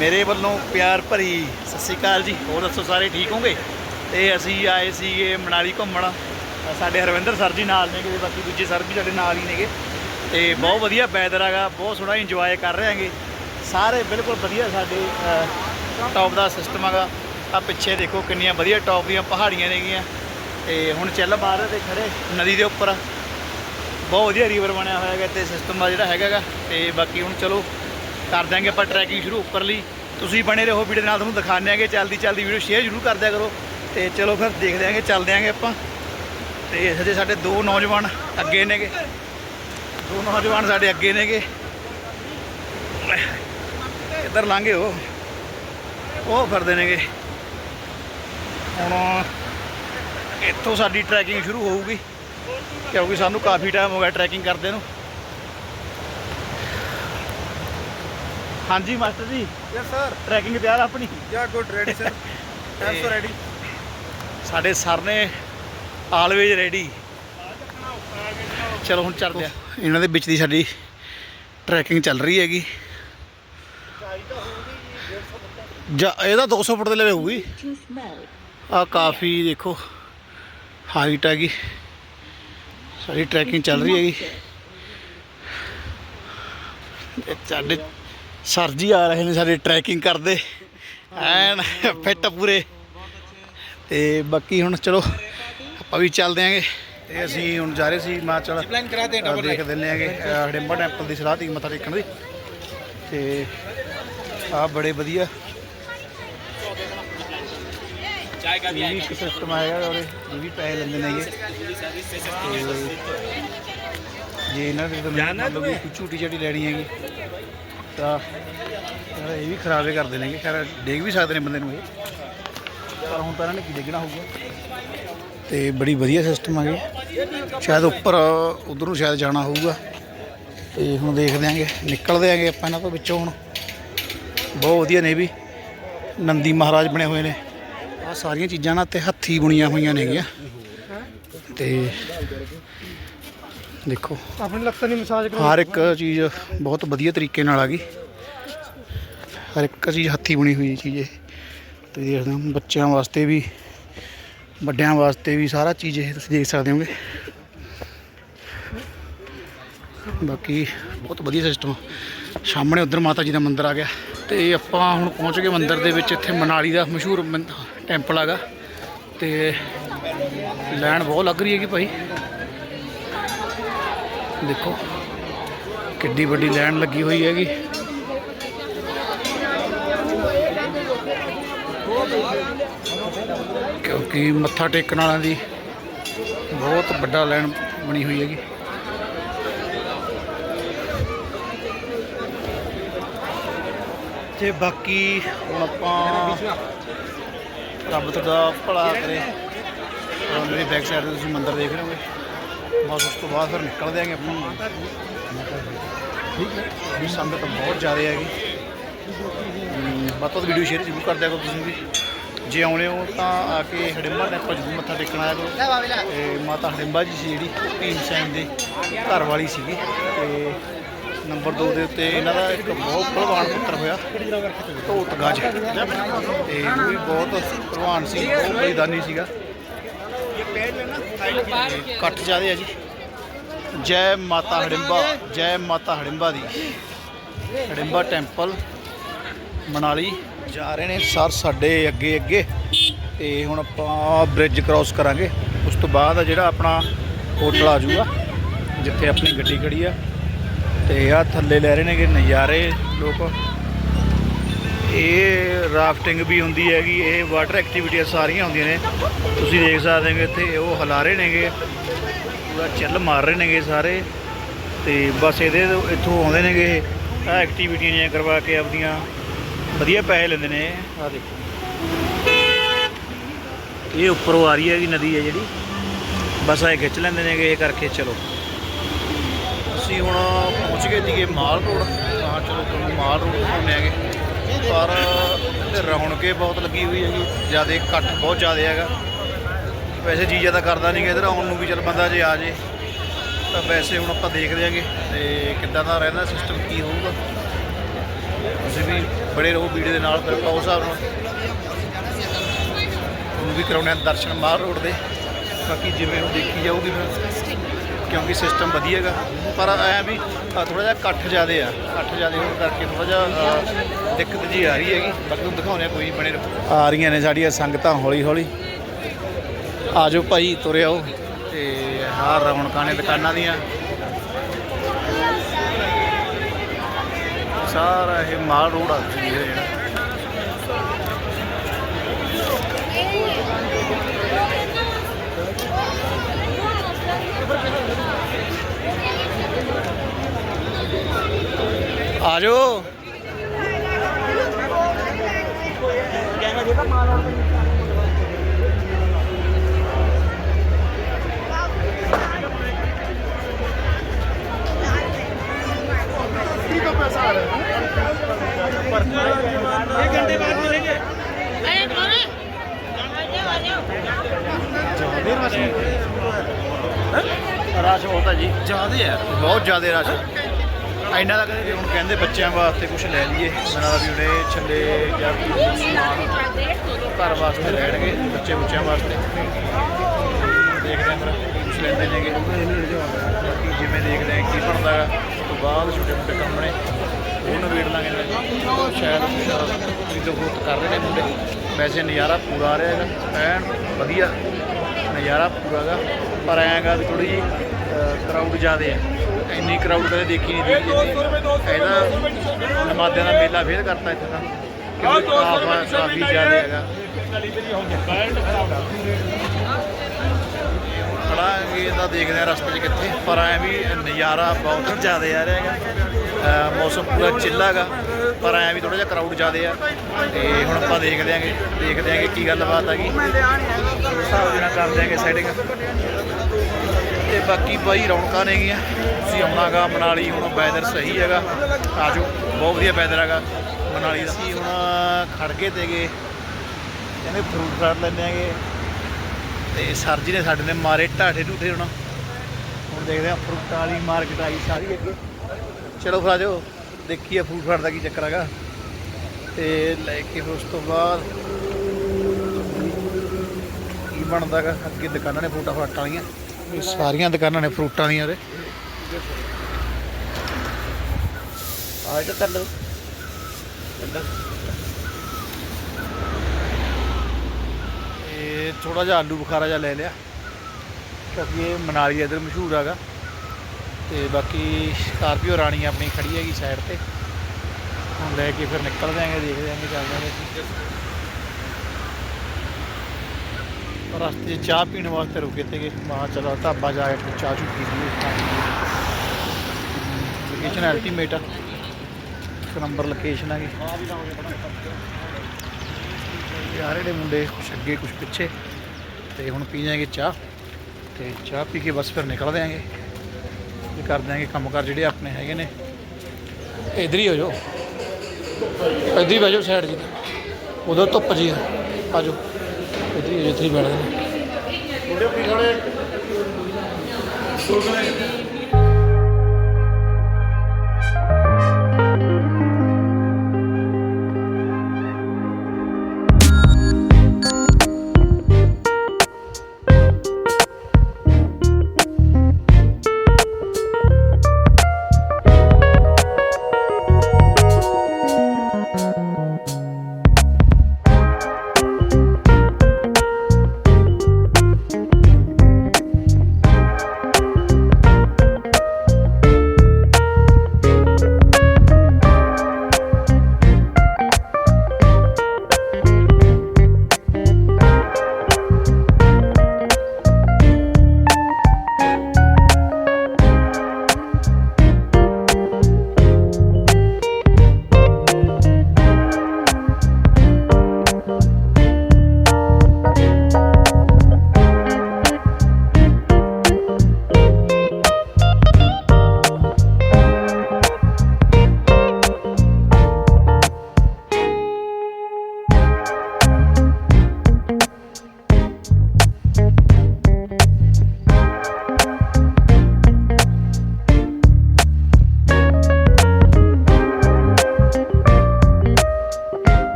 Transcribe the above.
ਮੇਰੇ ਵੱਲੋਂ ਪਿਆਰ ਭਰੀ ਸਤਿ ਸ਼੍ਰੀ ਅਕਾਲ ਜੀ। ਹੋਰ ਦੱਸੋ ਸਾਰੇ ਠੀਕ ਹੋਗੇ ਤੇ ਅਸੀਂ ਆਏ ਸੀਗੇ ਮਨਾਲੀ ਘੁੰਮਣ। ਸਾਡੇ ਹਰਵਿੰਦਰ ਸਰ ਜੀ ਨਾਲ ਨੇਗੇ, ਬਾਕੀ ਦੂਜੇ ਸਰ ਵੀ ਸਾਡੇ ਨਾਲ ਹੀ ਨੇਗੇ। ਤੇ ਬਹੁਤ ਵਧੀਆ ਵੈਦਰ ਹੈਗਾ, ਬਹੁਤ ਸੋਹਣਾ ਇੰਜੋਏ ਕਰ ਰਹੇ ਹਾਂਗੇ। ਸਾਰੇ ਬਿਲਕੁਲ ਵਧੀਆ ਸਾਡੇ ਟੌਪ ਦਾ ਸਿਸਟਮ ਹੈਗਾ। ਆ ਪਿੱਛੇ ਦੇਖੋ ਕਿੰਨੀਆਂ ਵਧੀਆ ਟੌਪ ਦੀਆਂ ਪਹਾੜੀਆਂ ਨੇਗੀਆਂ। ਤੇ ਹੁਣ ਚੱਲ ਬਾਹਰ ਤੇ ਖੜੇ ਨਦੀ ਦੇ ਉੱਪਰ। ਬਹੁਤ ਵਧੀਆ ਰੀਵਰ ਬਣਿਆ ਹੋਇਆ ਹੈਗਾ ਤੇ ਸਿਸਟਮ ਆ ਜਿਹੜਾ ਹੈਗਾ ਗਾ। ਤੇ ਬਾਕੀ ਹੁਣ ਚਲੋ ਕਰ ਦਿਆਂਗੇ ਆਪਾਂ ਟਰੈਕਿੰਗ ਸ਼ੁਰੂ ਉੱਪਰ ਲਈ ਤੁਸੀਂ ਬਣੇ ਰਹੋ ਵੀਡੀਓ ਨਾਲ, ਤੁਹਾਨੂੰ ਦਿਖਾਉਂਦੇ ਆਂਗੇ, ਚੱਲਦੀ ਚੱਲਦੀ ਵੀਡੀਓ ਸ਼ੇਅਰ ਜ਼ਰੂਰ ਕਰ ਦਿਆ ਕਰੋ। ਤੇ ਚਲੋ ਫਿਰ ਦੇਖਦੇ ਆਂਗੇ, ਚੱਲਦੇ ਆਂਗੇ ਆਪਾਂ। ਤੇ ਹਜੇ ਸਾਡੇ ਦੋ ਨੌਜਵਾਨ ਅੱਗੇ ਨੇਗੇ। ਦੋ ਨੌਜਵਾਨ ਸਾਡੇ ਅੱਗੇ ਨੇਗੇ। ਇੱਧਰ ਲੰਘੇ ਉਹ। ਉਹ ਫਿਰਦੇ ਨੇਗੇ। ਹੁਣ ਇੱਥੋਂ ਸਾਡੀ ਟਰੈਕਿੰਗ ਸ਼ੁਰੂ ਹੋਊਗੀ, ਕਿਉਂਕਿ ਸਾਨੂੰ ਕਾਫੀ ਟਾਈਮ ਹੋ ਗਿਆ ਟਰੈਕਿੰਗ ਕਰਦੇ ਨੂੰ। ਹਾਂਜੀ ਮਾਸਟਰ ਜੀ Yes, sir. ਟਰੈਕਿੰਗ ਤਿਆਰ ਆਪਣੀ Yeah, good. Ready, sir. I'm so ready. ਸਾਡੇ ਸਰ ਨੇ ਆਲਵੇਜ ਰੈਡੀ ਚਲੋ ਹੁਣ ਚੱਲਦੇ ਆ ਇਹਨਾਂ ਦੇ ਵਿੱਚ ਦੀ ਸਾਡੀ ਟਰੈਕਿੰਗ ਚੱਲ ਰਹੀ ਹੈਗੀ ਜਾ ਇਹਦਾ 200 ਫੁੱਟ ਦੇ ਲਵੇ ਹੋਊਗੀ ਆ ਕਾਫੀ ਦੇਖੋ ਹਾਈਟ ਹੈਗੀ ਸਾਡੀ ਟਰੈਕਿੰਗ ਚੱਲ ਰਹੀ ਹੈਗੀ ਇਹ ਸਾਡੇ ਸਰ ਜੀ ਆ ਰਹੇ ਨੇ ਸਾਡੇ ਟਰੈਕਿੰਗ ਕਰਦੇ। ਐਨ ਫਿੱਟ ਪੂਰੇ। ਤੇ ਬਾਕੀ ਹੁਣ ਚਲੋ ਆਪਾਂ ਵੀ ਚੱਲਦੇ ਆਂਗੇ। ਤੇ ਅਸੀਂ ਹੁਣ ਜਾ ਰਹੇ ਸੀ ਮਾ ਚਲ Plan ਕਰਾ ਦੇ ਅਹ ਦੇਖ ਦਿੰਦੇ ਆਂਗੇ ਹਡਿੰਬਾ ਟੈਂਪਲ ਦੀ ਸਲਾਹ ਦੀ ਮੱਥਾ ਟੇਕਣ ਦੀ। ਤੇ ਆ ਬੜੇ ਵਧੀਆ। ਇਹ ਵੀ ਇੱਕ ਸਿਸਟਮ ਆਏਗਾ ਔਰ ਇਹ ਵੀ ਪੈਸੇ ਲੈਂਦੇ ਨੇਗੇ ਤੇ ਜੇ ਇਹਨਾਂ ਦੇ ਤਾਂ ਮਤਲਬ ਕਿ ਕੋਈ ਝੂਟੀ ਝਾਟੀ ਲੈਣੀ ਹੈਗੀ। ਤਾਂ ਇਹ ਵੀ ਖਰਾਬੇ ਕਰਦੇ ਨੇਗੇ। ਖੈਰ, ਡੇਗ ਵੀ ਸਕਦੇ ਨੇ ਬੰਦੇ ਨੂੰ ਇਹ। ਪਰ ਹੁਣ ਤਾਂ ਇਹਨਾਂ ਨੇ ਕੀ ਡੇਗਣਾ ਹੋਊਗਾ। ਤੇ ਬੜੀ ਵਧੀਆ ਸਿਸਟਮ ਆ ਗਿਆ ਸ਼ਾਇਦ ਉੱਪਰ, ਉਧਰ ਨੂੰ ਸ਼ਾਇਦ ਜਾਣਾ ਹੋਊਗਾ। ਤੇ ਹੁਣ ਦੇਖਦੇ ਆਂਗੇ ਨਿਕਲਦੇ ਆਂਗੇ ਆਪਾਂ ਇਹਨਾਂ ਤੋਂ ਵਿੱਚੋਂ ਹੁਣ। ਬਹੁਤ ਵਧੀਆ ਨੇ ਵੀ। ਨੰਦੀ ਮਹਾਰਾਜ ਬਣੇ ਹੋਏ ਨੇ। ਆ ਸਾਰੀਆਂ ਚੀਜ਼ਾਂ ਨਾ ਤੇ ਹੱਥੀ ਬੁਣੀਆਂ ਹੋਈਆਂ ਨੇਗੀਆਂ। ਤੇ ਦੇਖੋ। ਆਪਣੀ ਲੱਤਾਂ ਦੀ ਮਸਾਜ ਹਰ ਇੱਕ ਚੀਜ਼ ਬਹੁਤ ਵਧੀਆ ਤਰੀਕੇ ਨਾਲ ਆ ਗਈ। ਹਰ ਇੱਕ ਚੀਜ਼ ਹੱਥੀ ਬਣੀ ਹੋਈ ਚੀਜ਼ ਇਹ। ਤੁਸੀਂ ਦੇਖਦੇ ਹੋ ਬੱਚਿਆਂ ਵਾਸਤੇ ਵੀ ਵੱਡਿਆਂ ਵਾਸਤੇ ਵੀ ਸਾਰਾ ਚੀਜ਼ ਇਹ ਤੁਸੀਂ ਦੇਖ ਸਕਦੇ ਹੋਗੇ। ਬਾਕੀ ਬਹੁਤ ਵਧੀਆ ਸਿਸਟਮ ਸਾਹਮਣੇ ਉਧਰ ਮਾਤਾ ਜੀ ਦਾ ਮੰਦਿਰ ਆ ਗਿਆ। ਤੇ ਆਪਾਂ ਹੁਣ ਪਹੁੰਚ ਗਏ ਮੰਦਿਰ ਦੇ ਵਿੱਚ ਇੱਥੇ ਮਨਾਲੀ ਦਾ ਮਸ਼ਹੂਰ ਟੈਂਪਲ ਹੈਗਾ। ਤੇ ਲਾਈਨ ਬਹੁਤ ਲੱਗ ਰਹੀ ਹੈਗੀ ਭਾਈ। ਦੇਖੋ, ਕਿੱਡੀ ਵੱਡੀ ਲਾਈਨ ਲੱਗੀ ਹੋਈ ਹੈਗੀ। ਕਿਉਂਕਿ ਮੱਥਾ ਟੇਕਣ ਵਾਲਿਆਂ ਦੀ ਬਹੁਤ ਵੱਡਾ ਲੈਣ ਬਣੀ ਹੋਈ ਹੈਗੀ। ਤੇ ਬਾਕੀ ਹੁਣ ਆਪਾਂ ਰੱਬ ਤੁਹਾਡਾ ਭਲਾ ਕਰੇ। ਮੇਰੀ ਬੈਕ ਸਾਈਡ ਤੇ ਤੁਸੀਂ ਮੰਦਿਰ ਦੇਖ ਰਹੇ ਹੋਗੇ। ਬਸ ਉਸ ਤੋਂ ਬਾਅਦ ਫਿਰ ਨਿਕਲ ਦਿਆਂਗੇ ਆਪਾਂ। ਠੀਕ ਹੈ। ਵੀ ਸੰਗਤ ਬਹੁਤ ਜ਼ਿਆਦਾ ਹੈਗੀ। ਬਾਤੋਂ ਵੀਡੀਓ ਸ਼ੇਅਰ ਜ਼ਰੂਰ ਕਰ ਦਿਆ ਕਰੋ ਤੁਸੀਂ ਵੀ। ਜੇ ਆਉਣੇ ਹੋ ਤਾਂ ਆ ਕੇ ਹੜਿੰਬਾ ਟੈਂਪਲ ਜ਼ਰੂਰ ਮੱਥਾ ਟੇਕਣ ਆਇਆ ਕਰੋ। ਤੇ ਮਾਤਾ ਹੜਿੰਬਾ ਜੀ ਸੀ ਜਿਹੜੀ ਭੀਮ ਸੈਨ ਦੇ ਘਰ ਵਾਲੀ ਸੀਗੀ। ਤੇ ਨੰਬਰ 2 ਦੇ ਉੱਤੇ ਇਹਨਾਂ ਦਾ ਇੱਕ ਬਹੁਤ ਭਲਵਾਨ ਪੁੱਤਰ ਹੋਇਆ ਢੋਟ ਗਾਜ ਤੇ ਉਹ ਵੀ ਬਹੁਤ ਭਲਵਾਨ ਸੀ ਬਹੁਤ ਬਲੀਦਾਨੀ ਸੀਗਾ। ਤੇ ਕੱਟ ਆ ਜੀ। ਜੈ ਮਾਤਾ ਹੜਿੰਬਾ, ਜੈ ਮਾਤਾ ਹੜਿੰਬਾ ਦੀ। ਹੜਿੰਬਾ ਟੈਂਪਲ, ਮਨਾਲੀ ਜਾ ਰਹੇ ਨੇ ਸਰ ਸਾਡੇ ਅੱਗੇ ਅੱਗੇ। ਤੇ ਹੁਣ ਆਪਾਂ ਬ੍ਰਿਜ ਕ੍ਰਾਸ ਕਰਾਂਗੇ। ਉਸ ਤੋਂ ਬਾਅਦ ਜਿਹੜਾ ਆਪਣਾ ਹੋਟਲ ਆ ਜੂਗਾ ਜਿੱਥੇ ਆਪਣੀ ਗੱਡੀ ਖੜੀ ਆ। ਤੇ ਆ ਥੱਲੇ ਲੈ ਰਹੇ ਨੇਗੇ ਨਜ਼ਾਰੇ ਲੋਕ। ਇਹ ਰਾਫਟਿੰਗ ਵੀ ਹੁੰਦੀ ਹੈਗੀ, ਇਹ ਵਾਟਰ ਐਕਟੀਵਿਟੀਆਂ ਸਾਰੀਆਂ ਹੁੰਦੀਆਂ ਨੇ। ਤੁਸੀਂ ਦੇਖ ਸਕਦੇ ਹੋ ਇੱਥੇ, ਉਹ ਹਲਾ ਰਹੇ ਨੇਗੇ, ਪੂਰਾ ਚੱਲ ਮਾਰ ਰਹੇ ਨੇਗੇ ਸਾਰੇ। ਤੇ ਬਸ ਇਹਦੇ ਇੱਥੋਂ ਆਉਂਦੇ ਨੇਗੇ ਆ ਐਕਟੀਵਿਟੀਆਂ ਜਿਹੀਆਂ ਕਰਵਾ ਕੇ ਆਪਦੀਆਂ। ਵਧੀਆ ਪੈਸੇ ਲੈਂਦੇ ਨੇ ਆ ਦੇਖੋ। ਇਹ ਉੱਪਰੋਂ ਆ ਰਹੀ ਹੈਗੀ ਨਦੀ ਹੈ ਜਿਹੜੀ। ਬਸ ਇਹ ਖਿੱਚ ਲੈਂਦੇ ਨੇਗੇ, ਇਹ ਕਰਕੇ ਚਲੋ। ਅਸੀਂ ਹੁਣ ਪਹੁੰਚ ਗਏ ਸੀਗੇ ਮਾਲ ਰੋਡ। ਤਾਂ ਚਲੋ ਤੁਹਾਨੂੰ ਮਾਲ ਰੋਡ ਘੁੰਮੇ ਆਗੇ ਪਰ ਤੇ ਰੌਣਕੇ ਬਹੁਤ ਲੱਗੀ ਹੋਈ ਹੈਗੀ ਜ਼ਿਆਦਾ ਇਕੱਠ ਬਹੁਤ ਜ਼ਿਆਦਾ ਹੈਗਾ। ਵੈਸੇ ਜੀ ਜ਼ਿਆਦਾ ਕਰਦਾ ਨਹੀਂ ਗਾ ਇਧਰ, ਆਉਣ ਨੂੰ ਵੀ ਚੱਲ ਬੰਦਾ ਜੇ ਆ ਜੇ। ਤਾਂ ਵੈਸੇ ਹੁਣ ਆਪਾਂ ਦੇਖਦੇ ਆਂਗੇ ਤੇ ਕਿੱਦਾਂ ਦਾ ਰਹਿੰਦਾ ਸਿਸਟਮ ਕੀ ਹੋਊਗਾ। ਤੁਸੀਂ ਵੀ ਬੜੇ ਰਹੋ ਵੀਡੀਓ ਦੇ ਨਾਲ ਫਿਰ ਪਾਓ ਹਿਸਾਬ ਨਾਲ ਤੁਹਾਨੂੰ ਵੀ ਕਰਾਉਣੇ ਆ ਦਰਸ਼ਨ ਮਾਰ ਰੋਡ ਦੇ। ਬਾਕੀ ਜਿਵੇਂ ਉਹ ਦੇਖੀ ਜਾਊਗੀ ਫਿਰ। ਕਿਉਂਕਿ ਸਿਸਟਮ ਵਧੀਆ ਹੈਗਾ। ਪਰ ਐ ਵੀ ਥੋੜਾ ਜਿਹਾ ਇਕੱਠ ਜ਼ਿਆਦੇ ਆ। ਇਕੱਠ ਜ਼ਿਆਦੇ ਹੋਣ ਕਰਕੇ ਥੋੜਾ ਜਿਹਾ ਦਿੱਕਤ ਜੀ ਆ ਰਹੀ ਹੈਗੀ। ਬਾਕੀ ਤੁਹਾਨੂੰ ਦਿਖਾਉਂਦੇ ਆ ਕੋਈ ਬਣੇ ਆ ਰਹੀਆਂ ਨੇ ਸਾਡੀਆਂ ਸੰਗਤਾਂ ਹੌਲੀ ਹੌਲੀ ਆਜੋ ਭਾਈ ਤੁਰੇ ਆਓ। ਤੇ ਹਾਰ ਰੌਣਕਾਂ ਨੇ ਦੁਕਾਨਾਂ ਦੀਆਂ। ਸਾਰਾ ਇਹ ਮਾਲ ਰੋਡ ਆ। ਜੀ ਇਹ ਜਿਹੜਾ ਆਜੋ ਇੰਨਾ ਦਾ ਕਦੇ ਹੁਣ ਕਹਿੰਦੇ ਬੱਚਿਆਂ ਵਾਸਤੇ ਕੁਝ ਲੈ ਲਈਏ। ਮੇਰਾ ਵੀ ਉਹਨੇ ਛੱਲੇ ਜਾਂ ਘਰ ਵਾਸਤੇ ਲੈਣਗੇ ਬੱਚੇ ਬੱਚਿਆਂ ਵਾਸਤੇ। ਦੇਖਦੇ ਆਂ ਕੁਝ ਲੈਂਦੇ ਨੇਗੇ। ਬਾਕੀ ਜਿਵੇਂ ਦੇਖਦੇ ਆਂ ਕੀ ਬਣਦਾ ਗਾ ਉਸ ਤੋਂ ਬਾਅਦ ਛੋਟੇ ਮੋਟੇ ਕੰਮ ਨੇ। ਉਹ ਨਵੇੜ ਲਾਂਗੇ ਨਾਲ। ਸ਼ਾਇਦ ਵੀਡੀਓ ਬਹੁਤ ਕਰ ਰਹੇ ਨੇ ਮੁੰਡੇ। ਵੈਸੇ ਨਜ਼ਾਰਾ ਪੂਰਾ ਆ ਰਿਹਾ ਹੈਗਾ। ਐਨ ਵਧੀਆ ਨਜ਼ਾਰਾ ਪੂਰਾ ਗਾ ਪਰ ਐਂਗਾ ਵੀ ਥੋੜੀ ਜੀ ਕਰਾਊਡ ਜ਼ਿਆਦੇ ਆ। ਇੰਨੀ ਕਰਾਊਡ ਕਦੇ ਦੇਖੀ ਨਹੀਂ ਦੀ ਇਹਦਾ ਨਮਾਦਿਆਂ ਦਾ ਮੇਲਾ ਫੇਰ ਕਰਤਾ ਇੱਥੇ ਤਾਂ। ਕਿਉਂਕਿ ਕਾਫਾ ਕਾਫੀ ਜ਼ਿਆਦਾ ਹੈਗਾ। ਖੜਾਂਗੇ ਤਾਂ ਦੇਖਦੇ ਆ ਰਸਤੇ 'ਚ ਕਿੱਥੇ। ਪਰ ਐ ਵੀ ਨਜ਼ਾਰਾ ਬਹੁਤ ਜ਼ਿਆਦਾ ਆ ਰਿਹਾ ਹੈਗਾ। ਮੌਸਮ ਪੂਰਾ ਚਿੱਲਾ ਹੈਗਾ। ਪਰ ਐ ਵੀ ਥੋੜਾ ਜਿਹਾ ਕਰਾਊਡ ਜ਼ਿਆਦੇ ਆ। ਤੇ ਹੁਣ ਆਪਾਂ ਦੇਖਦੇ ਆਂਗੇ ਦੇਖਦੇ ਆਂਗੇ ਕੀ ਗੱਲਬਾਤ ਹੈਗੀ। ਉਸ ਹਿਸਾਬ ਦੇ ਨਾਲ ਕਰ ਦਿਆਂਗੇ ਸੈਟਿੰਗ ਤੇ ਬਾਕੀ ਬਾਈ ਰੌਣਕਾਂ ਨੇਗੀਆਂ। ਤੁਸੀਂ ਆਉਣਾਗਾ, ਮਨਾਲੀ ਹੁਣ ਵੈਦਰ ਸਹੀ ਹੈਗਾ। ਆਜੋ ਬਹੁਤ ਵਧੀਆ ਵੈਦਰ ਹੈਗਾ। ਮਨਾਲੀ ਦਾ। ਅਸੀਂ ਹੁਣ ਖੜਕੇ ਤੇ ਗਏ। ਕਹਿੰਦੇ ਫਰੂਟ ਫਰਾਟ ਲੈਂਦੇ ਆਂਗੇ ਤੇ ਸਰ ਜੀ ਨੇ ਸਾਡੇ ਨੇ ਮਾਰੇ ਢਾਠੇ ਢੂਠੇ ਹੁਣ। ਹੁਣ ਦੇਖਦੇ ਆ ਫਰੂਟਾਂ ਵਾਲੀ ਮਾਰਕੀਟ ਆਈ ਸਾਰੀ ਅੱਗੇ। ਚਲੋ ਫਿਰ ਆਜੋ ਦੇਖੀਏ ਫਰੂਟ ਫਰਾਟ ਦਾ ਕੀ ਚੱਕਰ ਹੈਗਾ। ਤੇ ਲੈ ਕੇ ਫਿਰ ਉਸ ਤੋਂ ਬਾਅਦ ਕੀ ਬਣਦਾ ਗਾ ਅੱਗੇ ਦੁਕਾਨਾਂ ਨੇ ਫਰੂਟਾਂ ਫਰਾਟਾਂ ਵਾਲੀਆਂ। ਸਾਰੀਆਂ ਦੁਕਾਨਾਂ ਨੇ ਫਰੂਟਾਂ ਦੀਆਂ ਉਹਦੇ ਆਜ ਤਾਂ ਕਰ ਲਓ। ਇਹ ਥੋੜਾ ਜਿਹਾ ਆਲੂ ਬੁਖਾਰਾ ਜਿਹਾ ਲੈ ਲਿਆ। ਕਿਉਂਕਿ ਇਹ ਮਨਾਲੀ ਇਧਰ ਮਸ਼ਹੂਰ ਹੈਗਾ। ਤੇ ਬਾਕੀ ਸਕਾਰਪੀਓ ਰਾਣੀ ਆਪਣੀ ਖੜੀ ਹੈਗੀ ਸਾਈਡ ਤੇ। ਹੁਣ ਲੈ ਕੇ ਫਿਰ ਨਿਕਲ ਜਾਾਂਗੇ ਦੇਖਦੇ ਆਂਗੇ ਚੱਲਦੇ ਆਂਗੇ ਰਸਤੇ ਚਾਹ ਪੀਣ ਵਾਸਤੇ ਰੁਕੇ ਤੇਗੇ ਮਾ ਚਲੋ, ਢਾਬਾ ਜਾ ਕੇ ਚਾਹ ਚੂ ਪੀ ਲਈਏ। ਲੋਕੇਸ਼ਨ ਅਲਟੀਮੇਟ ਆ। ਇੱਕ ਨੰਬਰ ਲੋਕੇਸ਼ਨ ਹੈਗੀ ਯਾਰ, ਇਹਦੇ ਮੁੰਡੇ ਕੁਛ ਅੱਗੇ, ਕੁਛ ਪਿੱਛੇ। ਤੇ ਹੁਣ ਪੀ ਜਾਏਗੇ ਚਾਹ। ਤੇ ਚਾਹ ਪੀ ਕੇ ਬਸ ਫਿਰ ਨਿਕਲ ਦਿਆਂਗੇ। ਤੇ ਕਰ ਦਿਆਂਗੇ ਕੰਮ ਕਰ ਜਿਹੜੇ ਆਪਣੇ ਹੈਗੇ ਨੇ। ਇਧਰ ਹੀ ਹੋ ਜਾਓ। ਇਧਰ ਹੀ ਬਹਿ ਸਾਈਡ ਜੀ ਉਧਰ ਧੁੱਪ ਜੀ ਆ। ਜਾਓ। ਇਧਰ ਹੀ ਹੋ ਜਾਓ ਇੱਥੇ ਹੀ ਬੈਠਦੇ ਨੇ